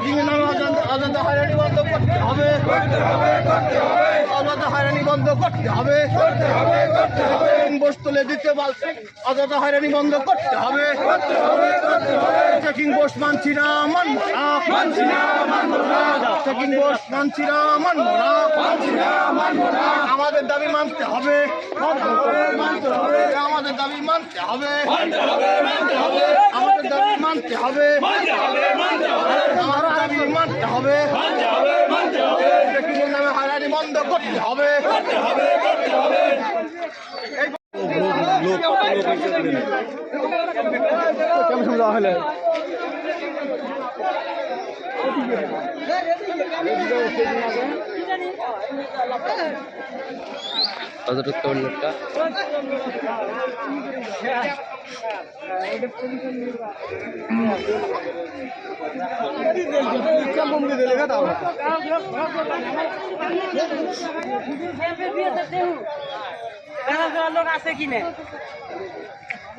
অজান্তা অজান্তা হয়রানি বন্ধ করতে হবে। অযথা হয়রানি বন্ধ করতে হবে। বোস তুলে দিতে বলছে। অযথা হয়রানি বন্ধ করতে হবে। চেকিং বোস মানছি না মানব না। চেকিং বোস মানছি না মানব না। আমাদের দাবি মানতে হবে। আমাদের দাবি মানতে হবে। আমাদের দাবি মানতে হবে। আমাদের দাবি মানতে হবে। চেকিংয়ের নামে হয়রানি বন্ধ করতে হবে। কতটুকু তোর লোকটা? লোক আছে কিনে?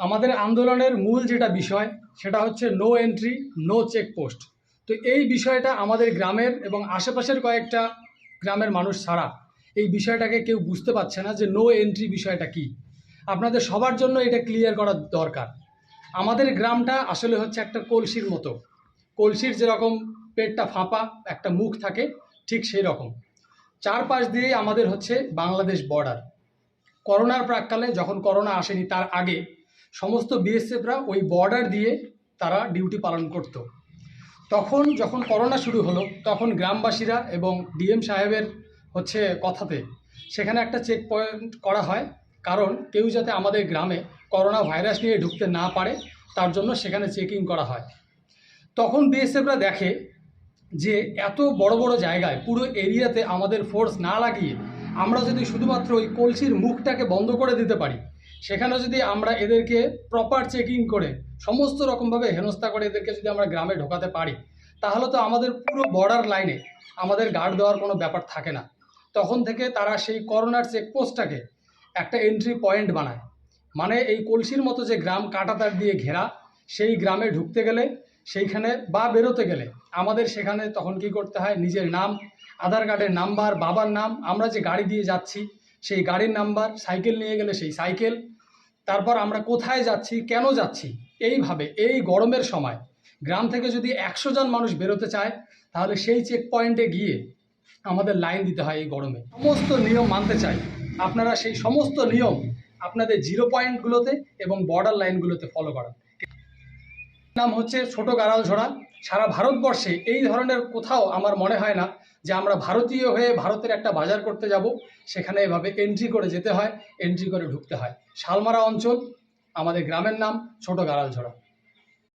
আমাদের আন্দোলনের মূল যেটা বিষয়, সেটা হচ্ছে নো এন্ট্রি নো চেকপোস্ট তো এই বিষয়টা আমাদের গ্রামের এবং আশেপাশের কয়েকটা গ্রামের মানুষ ছাড়া এই বিষয়টাকে কেউ বুঝতে পারছে না যে নো এন্ট্রি বিষয়টা কি। আপনাদের সবার জন্য এটা ক্লিয়ার করা দরকার। আমাদের গ্রামটা আসলে হচ্ছে একটা কলসির মতো। কলসির যেরকম পেটটা ফাঁপা, একটা মুখ থাকে, ঠিক সেই রকম চারপাশ দিয়েই আমাদের হচ্ছে বাংলাদেশ বর্ডার করোনার প্রাককালে যখন করোনা আসেনি, তার আগে সমস্ত বিএসএফরা ওই বর্ডার দিয়ে তারা ডিউটি পালন করত। তখন যখন করোনা শুরু হলো, তখন গ্রামবাসীরা এবং ডিএম সাহেবের হচ্ছে কথাতে সেখানে একটা চেক পয়েন্ট করা হয়, কারণ কেউ যাতে আমাদের গ্রামে করোনা ভাইরাস নিয়ে ঢুকতে না পারে, তার জন্য সেখানে চেকিং করা হয়। তখন বিএসএফরা দেখে যে এত বড় বড় জায়গায়, পুরো এরিয়াতে আমাদের ফোর্স না লাগিয়ে আমরা যদি শুধুমাত্র ওই কলসির মুখটাকে বন্ধ করে দিতে পারি সেখানে যদি আমরা এদেরকে প্রপার চেকিং করে, সমস্ত রকমভাবে হেনস্থা করে এদেরকে যদি আমরা গ্রামে ঢোকাতে পারি, তাহলে তো আমাদের পুরো বর্ডার লাইনে আমাদের গার্ড দেওয়ার কোনো ব্যাপার থাকে না। তখন থেকে তারা সেই করোনার চেকপোস্টটাকে একটা এন্ট্রি পয়েন্ট বানায়। মানে এই কলসির মতো যে গ্রাম কাটাতার দিয়ে ঘেরা, সেই গ্রামে ঢুকতে গেলে, সেইখানে বা বেরোতে গেলে আমাদের সেখানে তখন কি করতে হয়? নিজের নাম, আধার কার্ডের নাম্বার বাবার নাম, আমরা যে গাড়ি দিয়ে যাচ্ছি সেই গাড়ির নাম্বার, সাইকেল নিয়ে গেলে সেই সাইকেল। তারপর আমরা কোথায় যাচ্ছি, কেন যাচ্ছি, এইভাবে, এই গরমের সময় গ্রাম থেকে যদি একশো জন মানুষ বেরোতে চায়, তাহলে সেই চেক পয়েন্টে গিয়ে আমাদের লাইন দিতে হয় এই গরমে। সমস্ত নিয়ম মানতে চাই। আপনারা সেই সমস্ত নিয়ম আপনাদের জিরো পয়েন্টগুলোতে এবং বর্ডার লাইনগুলোতে ফলো করান। নাম হচ্ছে ছোট গাড়াল ঝোড়া। সারা ভারতবর্ষে এই ধরনের কোথাও আমার মনে হয় না যে আমরা ভারতীয় হয়ে ভারতের একটা বাজার করতে যাব। সেখানে এভাবে এন্ট্রি করে যেতে হয় এন্ট্রি করে ঢুকতে হয়। শালমারা অঞ্চল, আমাদের গ্রামের নাম ছোট গাড়াল ঝোড়া।